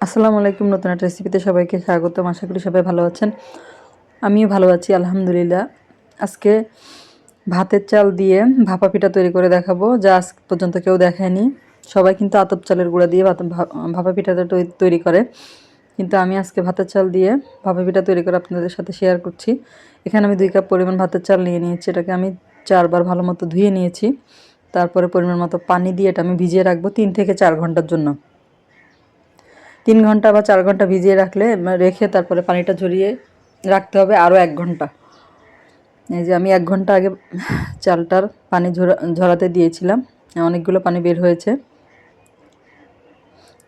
আসসালামু আলাইকুম, নতুন একটা রেসিপিতে সবাইকে স্বাগতম। আশা করি সবাই ভালো আছেন। আমিও ভালো আছি, আলহামদুলিল্লাহ। আজকে ভাতের চাল দিয়ে ভাপা পিঠা তৈরি করে দেখাবো। যা আজ পর্যন্ত কেউ দেখেনি। সবাই কিন্তু আতপ চালের গুঁড়া দিয়ে ভাপা পিঠাটা তৈরি করে। কিন্তু আমি আজকে ভাতের চাল দিয়ে ভাপা পিঠা তৈরি করে আপনাদের সাথে শেয়ার করছি। এখানে আমি দুই কাপ পরিমাণ ভাতের চাল নিয়ে নিয়েছি। এটাকে আমি চারবার ভালো মতো ধুয়ে নিয়েছি। তারপরে পরিমাণ মতো পানি দিয়ে এটা আমি ভিজিয়ে রাখব তিন থেকে চার ঘণ্টার জন্য। তিন ঘণ্টা বা চার ঘণ্টা ভিজিয়ে রাখলে রেখে তারপরে পানিটা ঝরিয়ে রাখতে হবে আরও এক ঘণ্টা। এই যে আমি এক ঘণ্টা আগে চালটার পানি ঝরা, ঝরাতে দিয়েছিলাম, অনেকগুলো পানি বের হয়েছে।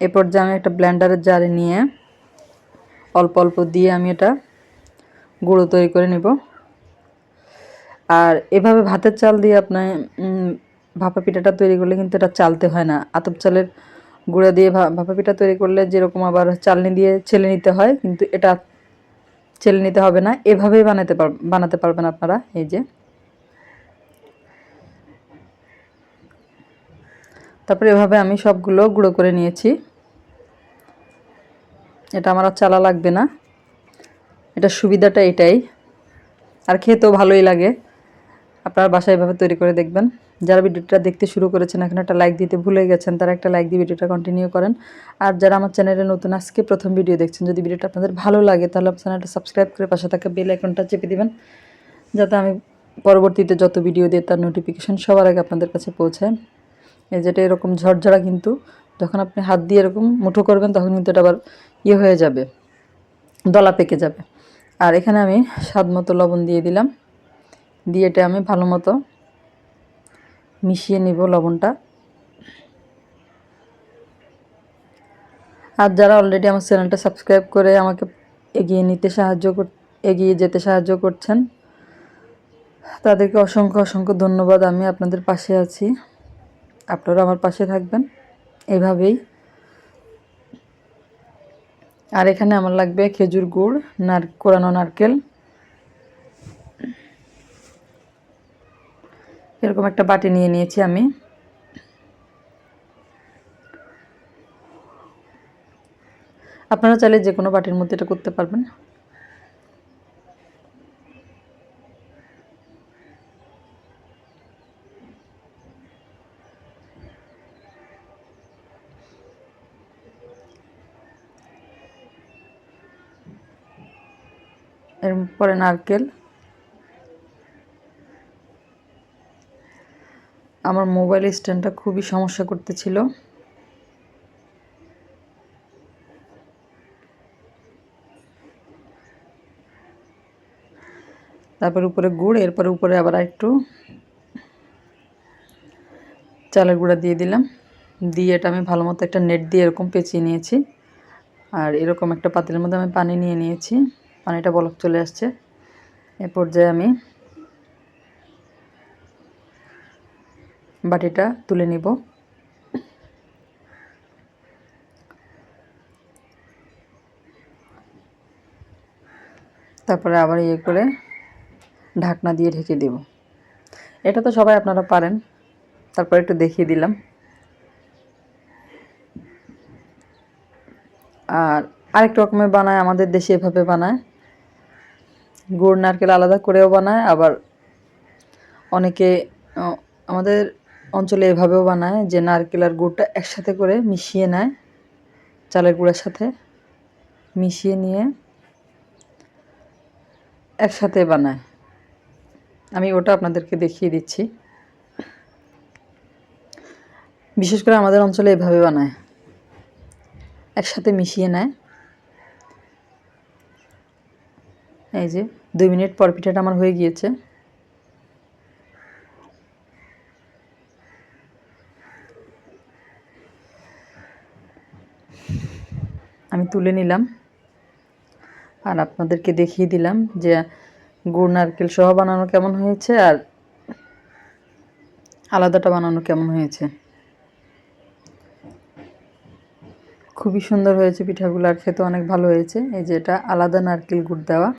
এরপর যে আমি একটা ব্ল্যান্ডারের জারে নিয়ে অল্প অল্প দিয়ে আমি এটা গুঁড়ো তৈরি করে নেব। আর এভাবে ভাতের চাল দিয়ে আপনার ভাপা পিঠাটা তৈরি করলে কিন্তু এটা চালতে হয় না। আতপ চালের গুঁড়া দিয়ে ভাপা পিঠা তৈরি করলে যেরকম আবার চালনি দিয়ে ছেলে নিতে হয়, কিন্তু এটা ছেলে নিতে হবে না। এভাবেই বানাতে পার, বানাতে পারবেন আপনারা, এই যে। তারপরে এভাবে আমি সবগুলো গুঁড়ো করে নিয়েছি। এটা আমার আর চালা লাগবে না। এটা সুবিধাটা এটাই। আর খেতেও ভালোই লাগে। আপনারা বাসায় এভাবে তৈরি করে দেখবেন। যারা ভিডিওটা দেখতে শুরু করেছেন, এখন একটা লাইক দিতে ভুলে গেছেন, তারা একটা লাইক দিয়ে ভিডিওটা কন্টিনিউ করেন। আর যারা আমার চ্যানেলে নতুন, আজকে প্রথম ভিডিও দেখছেন, যদি ভিডিওটা আপনাদের ভালো লাগে, তাহলে আমার চ্যানেলটা সাবস্ক্রাইব করে পাশে থাকা বেল আইকনটা চেপে দেবেন, যাতে আমি পরবর্তীতে যত ভিডিও দিই, তার নোটিফিকেশন সবার আগে আপনাদের কাছে পৌঁছায়। এই যেটা এরকম ঝরঝরা কিন্তু, যখন আপনি হাত দিয়ে এরকম মুঠো করবেন, তখন কিন্তু এটা আবার ইয়ে হয়ে যাবে, দলা পেকে যাবে। আর এখানে আমি স্বাদ মতো লবণ দিয়ে দিলাম। দিয়ে এটা আমি ভালো মতো মিশিয়ে নিব লবণটা। আর যারা অলরেডি আমার চ্যানেলটা সাবস্ক্রাইব করে আমাকে এগিয়ে নিতে সাহায্য কর, এগিয়ে যেতে সাহায্য করছেন, তাদেরকে অসংখ্য অসংখ্য ধন্যবাদ। আমি আপনাদের পাশে আছি। আপনারা আমার পাশে থাকবেন। এভাবেই। আর এখানে আমার লাগবে খেজুর গুড়, নার, কোরানো নারকেল। এরকম একটা বাটি নিয়ে নিয়েছি আমি। আপনারা চাইলে যে কোনো বাটির মধ্যে এটা করতে পারবেন। এরপরে নারকেল। আমার মোবাইল স্ট্যান্ডটা খুবই সমস্যা করতেছিল। তারপর উপরে গুড়, এরপর উপরে আবার একটু চালের গুঁড়া দিয়ে দিলাম। দিয়ে এটা আমি ভালো মতো একটা নেট দিয়ে এরকম পেঁচিয়ে নিয়েছি। আর এরকম একটা পাতিলের মধ্যে আমি পানি নিয়ে নিয়েছি। পানিটা বলক চলে আসছে। এ পর্যায়ে আমি বাটিটা তুলে নিব। তারপরে আবার ইয়ে করে ঢাকনা দিয়ে ঢেকে দেব। এটা তো সবাই আপনারা পারেন। তারপর একটু দেখিয়ে দিলাম। আর আরেক রকমের বানায়, আমাদের দেশে এভাবে বানায়। গুড়, নারকেল আলাদা করেও বানায়। আবার অনেকে আমাদের অঞ্চলে এভাবেও বানায় যে নারকেল আর গুড়টা একসাথে করে মিশিয়ে নেয়, চালের গুঁড়ের সাথে মিশিয়ে নিয়ে একসাথে বানায়। আমি ওটা আপনাদেরকে দেখিয়ে দিচ্ছি। বিশেষ করে আমাদের অঞ্চলে এভাবে বানায়। একসাথে মিশিয়ে নেয়। এই যে দুই মিনিট পর পিঠাটা আমার হয়ে গিয়েছে। আমি তুলে নিলাম। আর আপনাদেরকে দেখিয়ে দিলাম যে গুড়, নারকেল সহ বানানো কেমন হয়েছে আর আলাদাটা বানানো কেমন হয়েছে। খুবই সুন্দর হয়েছে পিঠাগুলো আর খেতে অনেক ভালো হয়েছে। এই যে এটা আলাদা নারকেল গুড় দেওয়া।